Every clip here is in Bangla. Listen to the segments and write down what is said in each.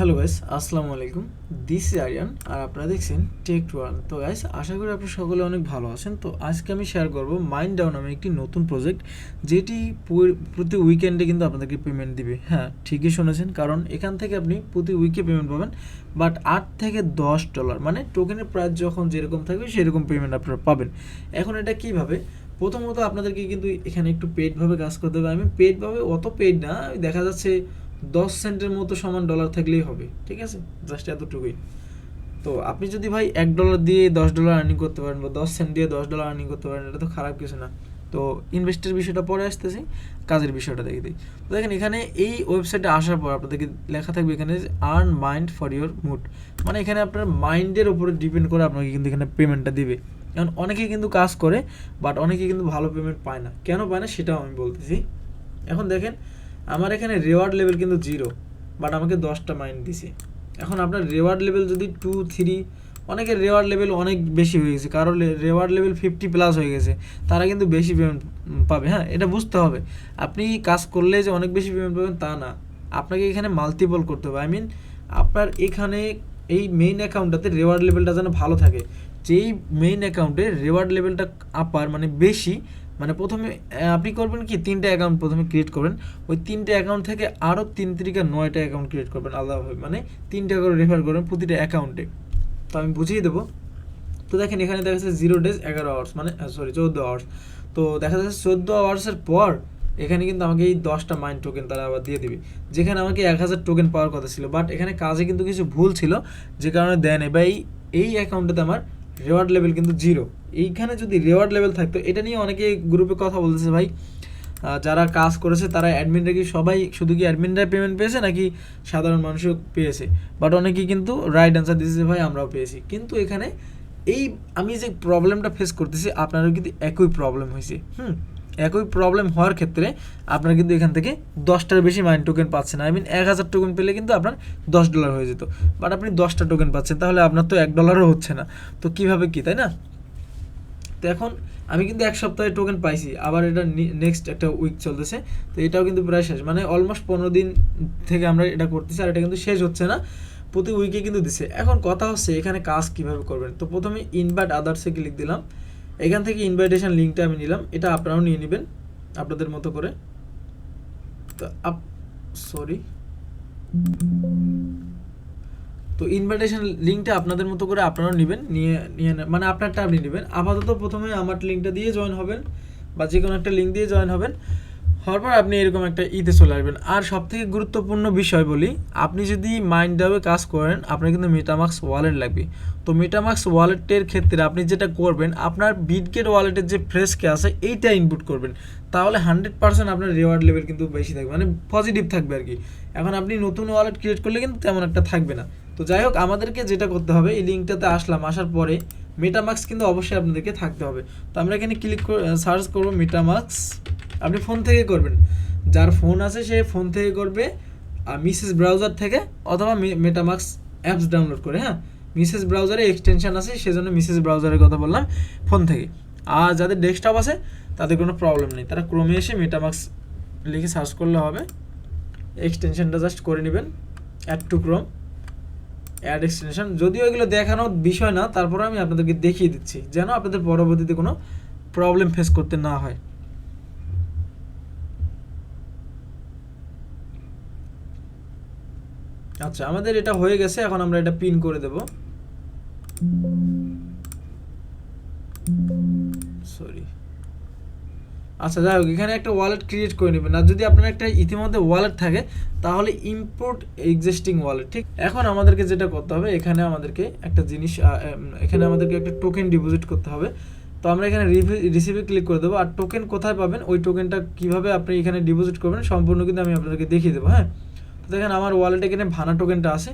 হ্যালো গাইস আসসালামু আলাইকুম। দিস ইজ আরিয়ান আর আপনারা দেখছেন টেক ওয়ান তো গাইস আশা করি আপনারা সকলে অনেক ভালো আছেন। তো আজকে আমি শেয়ার করব মাইন্ড ডাউন নামে একটি নতুন প্রজেক্ট যেটি পুর- প্রতি উইকেন্ডে কিন্তু আপনাদেরকে পেমেন্ট দিবে। হ্যাঁ ঠিকই শুনেছেন, কারণ এখান থেকে আপনি প্রতি উইকে পেমেন্ট পাবেন। বাট আট থেকে দশ ডলার মানে টোকেনের প্রাইস যখন যেরকম থাকবে, সেরকম পেমেন্ট আপনারা পাবেন। এখন এটা কীভাবে? প্রথমত আপনাদেরকে কিন্তু এখানে একটু পেডভাবে কাজ করতে হবে। আমি পেডভাবে অত পেড না, দেখা যাচ্ছে দশ সেন্টের মতো সমান ডলার থাকলেই হবে, ঠিক আছে? জাস্ট এতটুকুই। তো আপনি যদি ভাই এক ডলার দিয়ে দশ ডলার আর্নিং করতে পারেন বা দশ সেন্ট দিয়ে দশ ডলার আর্নিং করতে পারেন, এটা তো খারাপ কিছু না। তো ইনভেস্টের বিষয়টা পরে আসতেছি, কাজের বিষয়টা দেখে দিই। তো দেখেন, এখানে এই ওয়েবসাইটে আসার পর আপনাদেরকে লেখা থাকবে এখানে earn mind for your mood মানে এখানে আপনার মাইন্ডের উপরে ডিপেন্ড করে আপনাকে কিন্তু এখানে পেমেন্টটা দিবে। কারণ অনেকেই কিন্তু কাজ করে বাট অনেকে কিন্তু ভালো পেমেন্ট পায় না। কেন পায় না? সেটাও আমি বলতেছি। এখন দেখেন আমার এখানে রেওয়ার্ড লেভেল কিন্তু জিরো বাট আমাকে দশটা মাইন্ড দিছে। এখন আপনার রেওয়ার্ড লেভেল যদি টু থ্রি অনেকের রেওয়ার্ড লেভেল অনেক বেশি হয়ে গেছে, কারোর রেওয়ার্ড লেভেল ফিফটি প্লাস হয়ে গেছে, তারা কিন্তু বেশি পেমেন্ট পাবে হ্যাঁ? এটা বুঝতে হবে। আপনি কাজ করলে যে অনেক বেশি পেমেন্ট পাবেন তা না। আপনাকে এখানে মাল্টিপল করতে হবে। আই মিন আপনার এখানে এই মেইন অ্যাকাউন্টটাতে রেওয়ার্ড লেভেলটা যেন ভালো থাকে। যেই মেইন অ্যাকাউন্টে রেওয়ার্ড লেভেলটা আপার মানে বেশি মানে প্রথমে আপনি করবেন কি, তিনটে অ্যাকাউন্ট প্রথমে ক্রিয়েট করবেন। ওই তিনটে অ্যাকাউন্ট থেকে আরও তিন তিরিকা নয়টা অ্যাকাউন্ট ক্রিয়েট করবেন আলাদাভাবে। মানে তিনটা করে রেফার করবেন প্রতিটা অ্যাকাউন্টে তো আমি বুঝিয়ে দেবো। তো দেখেন, এখানে দেখা যাচ্ছে জিরো ডেজ এগারো আওয়ার্স মানে সরি চোদ্দ আওয়ার্স তো দেখা যাচ্ছে চোদ্দ আওয়ার্সের পর এখানে কিন্তু আমাকে এই দশটা মাইন্ড টোকেন তারা আবার দিয়ে দিবে। যেখানে আমাকে এক হাজার টোকেন পাওয়ার কথা ছিল। বাট এখানে কাজে কিন্তু কিছু ভুল ছিল, যে কারণে দেয় বা এই এই অ্যাকাউন্টটাতে আমার রেওয়ার্ড লেভেল কিন্তু জিরো এইখানে যদি রেওয়ার্ড লেভেল থাকতো, এটা নিয়ে অনেকে গ্রুপে কথা বলতেছে, ভাই যারা কাজ করেছে, তারা অ্যাডমিনরা কি সবাই শুধু কি অ্যাডমিনরা পেমেন্ট পেয়েছে, নাকি সাধারণ মানুষও পেয়েছে? বাট অনেকেই কিন্তু রাইট অ্যান্সার দিয়েছে ভাই, আমরাও পেয়েছি। কিন্তু এখানে এই আমি যে প্রবলেমটা ফেস করতেছি, আপনারও কিন্তু একই প্রবলেম হয়েছে হুম? একই প্রবলেম হওয়ার ক্ষেত্রে আপনার কিন্তু এখান থেকে দশটার বেশি মাইন্ড টোকেন পাচ্ছেন। আই মিন এক হাজার টোকেন পেলে কিন্তু আপনার দশ ডলার হয়ে যেত। বাট আপনি দশটা টোকেন পাচ্ছেন, তাহলে আপনার তো এক ডলারও হচ্ছে না। তো কীভাবে কি, তাই না? তো এখন আমি কিন্তু এক সপ্তাহে টোকেন পাইছি, আবার এটা নেক্সট একটা উইক চলতেছে। তো এটাও কিন্তু প্রায় শেষ। মানে অলমোস্ট পনেরো দিন থেকে আমরা এটা করতেছি, আর এটা কিন্তু শেষ হচ্ছে না। প্রতি উইকে কিন্তু দিছে। এখন কথা হচ্ছে, এখানে কাজ কীভাবে করবেন? তো প্রথমে ইনভার্ট আদার্সে ক্লিক দিলাম। এখান থেকে ইনভাইটেশন লিঙ্কটা আমি নিলাম। এটা আপনারাও নিয়ে নেবেন, আপনাদের মতো করে। তো আপ সরি তো ইনভাইটেশন লিঙ্কটা আপনাদের মতো করে আপনারাও নেবেন, নিয়ে নিয়ে মানে আপনারটা আপনি নেবেন। আপাতত প্রথমে আমার লিঙ্কটা দিয়ে জয়েন হবেন, বা যে কোনো একটা লিঙ্ক দিয়ে জয়েন হবেন। হওয়ার পর আপনি এরকম একটা ইতে চলে আসবেন। আর সব থেকে গুরুত্বপূর্ণ বিষয় বলি, আপনি যদি মাইন্ড ডাবে কাজ করেন, আপনার কিন্তু মেটামাক্স ওয়ালেট লাগবে। তো মেটামাক্স ওয়ালেটের ক্ষেত্রে আপনি যেটা করবেন, আপনার বিটগেট ওয়ালেটের যে ফ্রেশ কে আছে, এইটা ইনপুট করবেন। তাহলে হান্ড্রেড পার্সেন্ট আপনার রিওয়ার্ড লেভেল কিন্তু বেশি থাকবে মানে পজিটিভ থাকবে আর কি। এখন আপনি নতুন ওয়ালেট ক্রিয়েট করলে কিন্তু তেমন একটা থাকবে না। তো যাই হোক, আমাদেরকে যেটা করতে হবে, এই লিঙ্কটাতে আসলাম, আসার পরে মেটামাক্স কিন্তু অবশ্যই আপনাদেরকে থাকতে হবে। তো আমরা এখানে ক্লিক সার্চ করব মেটামাক্স আপনি ফোন থেকে করবেন। যার ফোন আছে, সে ফোন থেকে করবে, আর মিসেস ব্রাউজার থেকে অথবা মেটামাক্স অ্যাপস ডাউনলোড করে হ্যাঁ? মিসেস ব্রাউজারে এক্সটেনশান আছে, সেজন্য মিসেস ব্রাউজারের কথা বললাম ফোন থেকে। আর যাদের ডেস্কটপ আছে, তাদের কোনো প্রবলেম নেই। তারা ক্রমে এসে মেটামাক্স লিখে সার্চ করলে হবে। এক্সটেনশনটা জাস্ট করে নেবেন add to Chrome add extension যদিও এগুলো দেখানোর বিষয় না তারপরে আমি আপনাদেরকে দেখিয়ে দিচ্ছি, যেন আপনাদের পরবর্তীতে কোনো প্রবলেম ফেস করতে না হয়। আচ্ছা আমাদের এটা হয়ে গেছে, এখন আমরা এটা পিন করে দেব। সরি আচ্ছা যাই হোক, এখানে একটা ওয়ালেট ক্রিয়েট করে নেবেন। আর যদি আপনার একটা ইতিমধ্যে ওয়ালেট থাকে, তাহলে ইম্পোর্ট এক্সিস্টিং ওয়ালেট ঠিক? এখন আমাদেরকে যেটা করতে হবে, এখানে আমাদেরকে একটা জিনিস এখানে আমাদেরকে একটা টোকেন ডিপোজিট করতে হবে। তো আমরা এখানে রিসিভে ক্লিক করে দেবো। আর টোকেন কোথায় পাবেন? ওই টোকেনটা কীভাবে আপনি এখানে ডিপোজিট করবেন, সম্পূর্ণ কিন্তু আমি আপনাদেরকে দেখিয়ে দেবো হ্যাঁ? দেখেন আমার ওয়ালেটে এখানে ভানা টোকেনটা আছে।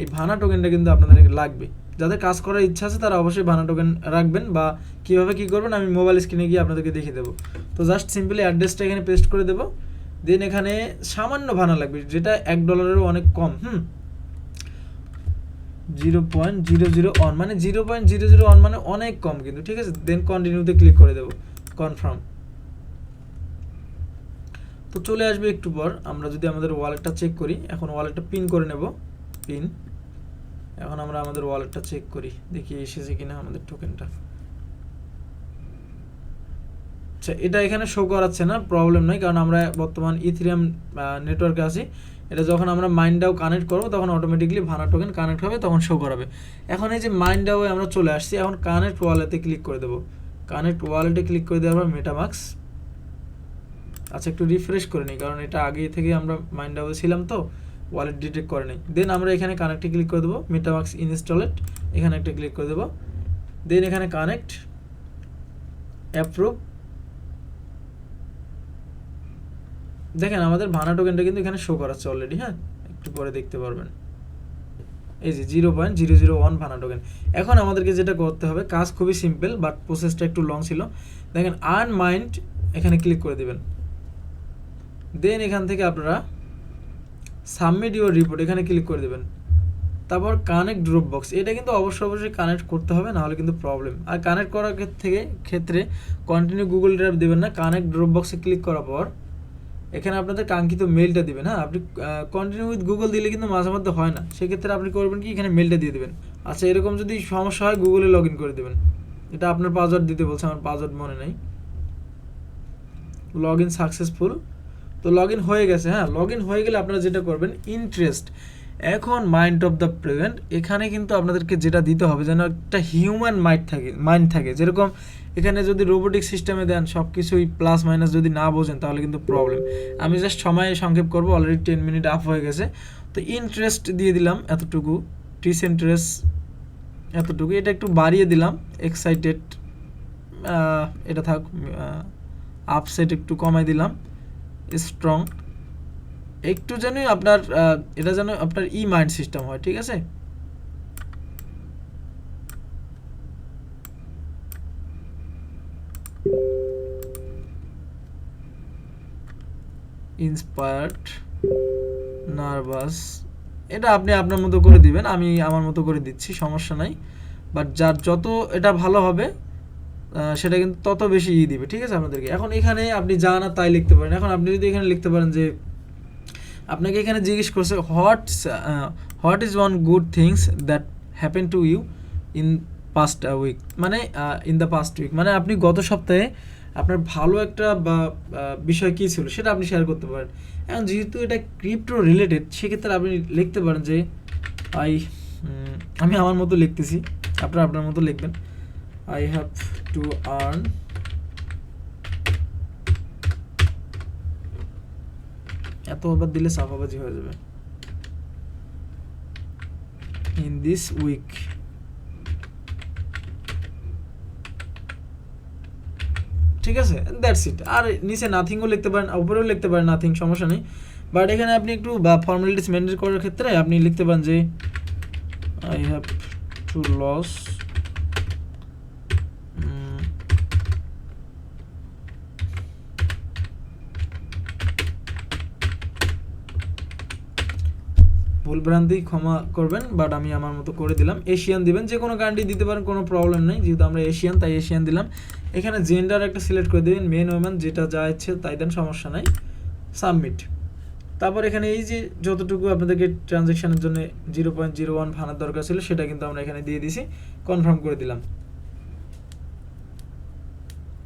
এই ভানা টোকেনটা কিন্তু আপনাদের লাগবে। যাদের কাজ করার ইচ্ছা আছে, তারা অবশ্যই ভানা টোকেন রাখবেন বা কীভাবে কী করবেন, আমি মোবাইল স্ক্রিনে গিয়ে আপনাদেরকে দেখিয়ে দেবো। তো জাস্ট সিম্পলি অ্যাড্রেসটা এখানে পেস্ট করে দেবো। দেন এখানে সামান্য ভানা লাগবে, যেটা এক ডলারেরও অনেক কম, হুম? Zero point zero zero one মানে zero point zero zero one মানে অনেক কম কিন্তু, ঠিক আছে? দেন কন্টিনিউতে ক্লিক করে দেবো কনফার্ম তো চলে আসবে একটু পর, আমরা যদি আমাদের ওয়ালেটটা চেক করি, এখন ওয়ালেটটা পিন করে নেব পিন এখন আমরা আমাদের ওয়ালেটটা চেক করি, দেখি এসেছে কিনা আমাদের টোকেনটা আচ্ছা এটা এখানে শো করাচ্ছে না প্রবলেম নাই, কারণ আমরা বর্তমান ইথিরিয়াম নেটওয়ার্কে আছি। এটা যখন আমরা মাইন্ডাও কানেক্ট করব, তখন অটোমেটিকলি ভানা টোকেন কানেক্ট হবে, তখন শো করাবে। এখন এই যে মাইন্ডাও আমরা চলে আসছি, এখন কানেক্ট ওয়ালেটে ক্লিক করে দেবো। কানেক্ট ওয়ালেটে ক্লিক করে দেওয়ার পর মেটামাক্স আচ্ছা একটু রিফ্রেশ করে নিই, কারণ এটা আগে থেকে আমরা মাইন্ডাও ছিলাম তো ওয়ালেট ডিটেক্ট করে নেই। দেন আমরা এখানে কানেক্টে ক্লিক করে দেবো মেটামাক্স ইনস্টলেট এখানে একটা ক্লিক করে দেবো। দেন এখানে কানেক্ট অ্যাপ্রুভ দেখেন, আমাদের ভানা টোকেনটা কিন্তু এখানে শো করাচ্ছে অলরেডি হ্যাঁ? একটু পরে দেখতে পারবেন। এই যে zero point zero zero one Vana token এখন আমাদেরকে যেটা করতে হবে, কাজ খুবই সিম্পল বাট প্রসেসটা একটু লং ছিল। দেখেন আর্ন মাইন্ড এখানে ক্লিক করে দিবেন। দেন এখান থেকে আপনারা সাবমিট ইউর রিপোর্ট এখানে ক্লিক করে দেবেন। তারপর কানেক্ট ড্রপ বক্স এটা কিন্তু অবশ্যই অবশ্যই কানেক্ট করতে হবে, নাহলে কিন্তু প্রবলেম আর কানেক্ট করার থেকে ক্ষেত্রে কন্টিনিউ গুগল ড্রাইভ দেবেন না কানেক্ট ড্রপ বক্সে ক্লিক করার পর এখানে আপনাদের কাঙ্ক্ষিত মেলটা দিবেন হ্যাঁ? আপনি কন্টিনিউ উইথ গুগল দিলে কিন্তু মাঝে মধ্যে হয় না। সেক্ষেত্রে আপনি করবেন কি, এখানে মেলটা দিয়ে দেবেন। আচ্ছা এরকম যদি সমস্যা হয় গুগলে লগ ইন করে দেবেন। এটা আপনার পাসওয়ার্ড দিতে বলছে, আমার পাসওয়ার্ড মনে নেই। লগ ইন সাকসেসফুল তো লগ ইন হয়ে গেছে হ্যাঁ? লগ ইন হয়ে গেলে আপনারা যেটা করবেন ইন্টারেস্ট এখন মাইন্ড অফ দ্য প্রেজেন্ট এখানে কিন্তু আপনাদেরকে যেটা দিতে হবে, যেন একটা হিউম্যান মাইন্ড থাকে মাইন্ড থাকে। যেরকম এখানে যদি রোবোটিক সিস্টেমে দেন সব কিছুই প্লাস মাইনাস যদি না বোঝেন, তাহলে কিন্তু প্রবলেম আমি জাস্ট সময় সংক্ষেপ করব অলরেডি টেন মিনিট আপ হয়ে গেছে। তো ইন্টারেস্ট দিয়ে দিলাম এতটুকু টিস ইন্টারেস্ট এতটুকু। এটা একটু বাড়িয়ে দিলাম এক্সাইটেড এটা থাক আপসেট একটু কমাই দিলাম। স্ট্রং একটু যেন আপনার এটা যেন আপনার ই মাইন্ড সিস্টেম হয়, ঠিক আছে? ইন্সপায়ার্ড নার্ভাস এটা আপনি আপনার মতো করে দিবেন, আমি আমার মতো করে দিচ্ছি, সমস্যা নাই। বাট যার যত এটা ভালো হবে সেটা কিন্তু তত বেশি ই দিবে, ঠিক আছে আপনাদেরকে? এখন এখানে আপনি যা না তাই লিখতে পারেন। এখন আপনি যদি এখানে লিখতে পারেন যে, আপনাকে এখানে জিজ্ঞেস করছে what what is one good things that happen to you in past week মানে ইন দ্য পাস্ট উইক মানে আপনি গত সপ্তাহে আপনার ভালো একটা বা বিষয় কী ছিল সেটা আপনি শেয়ার করতে পারেন। এখন যেহেতু এটা ক্রিপ্টো রিলেটেড সেক্ষেত্রে আপনি লিখতে পারেন যে আই আমি আমার মতো লিখতেছি। আপনারা আপনার মতো লিখবেন। আই হ্যাভ টু আর্ন এত আবার দিলে সাফাবাজি হয়ে যাবে। ইন দিস উইক ঠিক আছে? দ্যাটস ইট আর নিচে নাথিংও লিখতে পারেন, উপরেও লিখতে পারেন নাথিং সমস্যা নেই। বাট এখানে আপনি একটু, বা ফর্মালিটিস মেনটেন করার ক্ষেত্রে আপনি লিখতে পারেন যে আই হ্যাভ টু লস ভুলভ্রান্তি ক্ষমা করবেন বাট আমি আমার মতো করে দিলাম। এশিয়ান দিবেন, যে কোনো কান্ট্রি দিতে পারেন, কোনো প্রবলেম নেই। যেহেতু আমরা এশিয়ান তাই এশিয়ান দিলাম। এখানে জেন্ডার একটা সিলেক্ট করে দেবেন মেন ওমেন যেটা যা ইচ্ছে তাই দেন, সমস্যা নাই। সাবমিট তারপর এখানে এই যে যতটুকু আপনাদেরকে ট্রানজ্যাকশানের জন্য জিরো পয়েন্ট জিরো ওয়ান ভানার দরকার ছিল, সেটা কিন্তু আমরা এখানে দিয়ে দিছি। কনফার্ম করে দিলাম।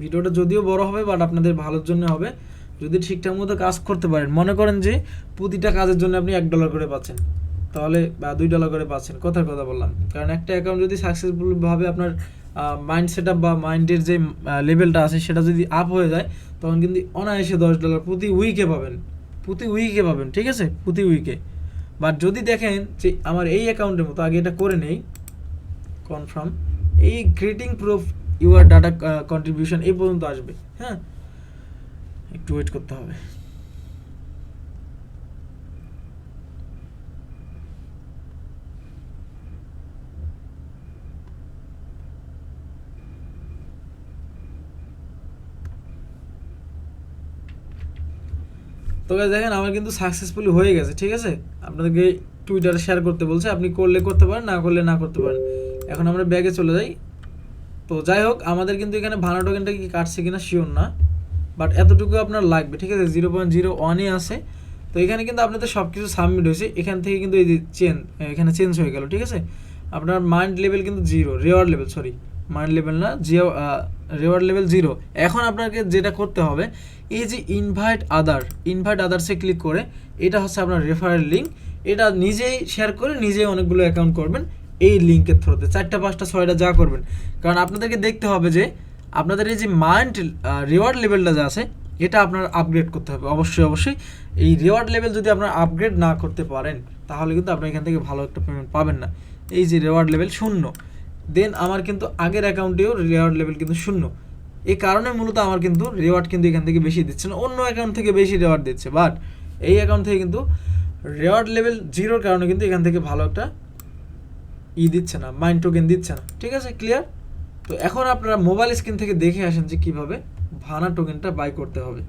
ভিডিওটা যদিও বড় হবে বাট আপনাদের ভালোর জন্য হবে। যদি ঠিকঠাক মতো কাজ করতে পারেন, মনে করেন যে প্রতিটা কাজের জন্য আপনি এক ডলার করে পাচ্ছেন, তাহলে বা দুই ডলার করে পাচ্ছেন, কথার কথা বললাম। কারণ একটা অ্যাকাউন্ট যদি সাকসেসফুলভাবে আপনার মাইন্ড সেট বা মাইন্ডের যে লেভেলটা আছে, সেটা যদি আপ হয়ে যায়, তখন কিন্তু অনায়াসে দশ ডলার প্রতি উইকে পাবেন। প্রতি উইকে পাবেন, ঠিক আছে? প্রতি উইকে বাট যদি দেখেন যে আমার এই অ্যাকাউন্টের মতো, আগে এটা করে নেই কনফার্ম এই greeting proof your data contribution এই পর্যন্ত আসবে হ্যাঁ? একটু ওয়েট করতে হবে। তো দেখেন, আমার কিন্তু সাকসেসফুলি হয়ে গেছে, ঠিক আছে? আপনাদেরকে টুইটারে শেয়ার করতে বলছে, আপনি করলে করতে পারেন, না করলে না করতে পারেন। এখন আমরা ব্যাগে চলে যাই। তো যাই হোক, আমাদের কিন্তু এখানে ভাড়া টোকেনটা কি কাটছে কিনা শিওর না। বাট এতটুকু আপনার লাগবে, ঠিক আছে? জিরো পয়েন্ট জিরো ওয়ানই আছে। তো এখানে কিন্তু আপনাদের সব কিছু সাবমিট হয়েছে। এখান থেকে কিন্তু এই যে এখানে চেঞ্জ হয়ে গেল, ঠিক আছে? আপনার মাইন্ড লেভেল কিন্তু zero reward level sorry mined level না জিও রেওয়ার্ড লেভেল জিরো এখন আপনাকে যেটা করতে হবে, এই যে ইনভাইট আদার ইনভাইট আদার্সে ক্লিক করে, এটা হচ্ছে আপনার রেফারেল লিঙ্ক এটা নিজেই শেয়ার করে নিজেই অনেকগুলো অ্যাকাউন্ট করবেন, এই লিঙ্কের থ্রুতে চারটা, পাঁচটা, ছয়টা যা করবেন। কারণ আপনাদেরকে দেখতে হবে যে আপনাদের এই যে মাইন্ড রিওয়ার্ড লেভেলটা যা আছে, এটা আপনার আপগ্রেড করতে হবে। অবশ্যই অবশ্যই। এই রিওয়ার্ড লেভেল যদি আপনার আপগ্রেড না করতে পারেন, তাহলে কিন্তু আপনি এখান থেকে ভালো একটা পেমেন্ট পাবেন না। এই যে রিওয়ার্ড লেভেল শূন্য। দেন আমার কিন্তু আগের অ্যাকাউন্টেও রিওয়ার্ড লেভেল কিন্তু শূন্য। এই কারণে মূলত আমার কিন্তু রিওয়ার্ড কিন্তু এখান থেকে বেশি দিচ্ছে না। অন্য অ্যাকাউন্ট থেকে বেশি রিওয়ার্ড দিচ্ছে। বাট এই অ্যাকাউন্ট থেকে কিন্তু রিওয়ার্ড লেভেল জিরোর কারণে কিন্তু এখান থেকে ভালো একটা ই দিচ্ছে না মাইন্ড টোকেন দিচ্ছে না। ঠিক আছে? ক্লিয়ার তো এখন আপনারা মোবাইল স্ক্রিন থেকে দেখে আসেন যে কীভাবে ভানা টোকেনটা বাই করতে হবে।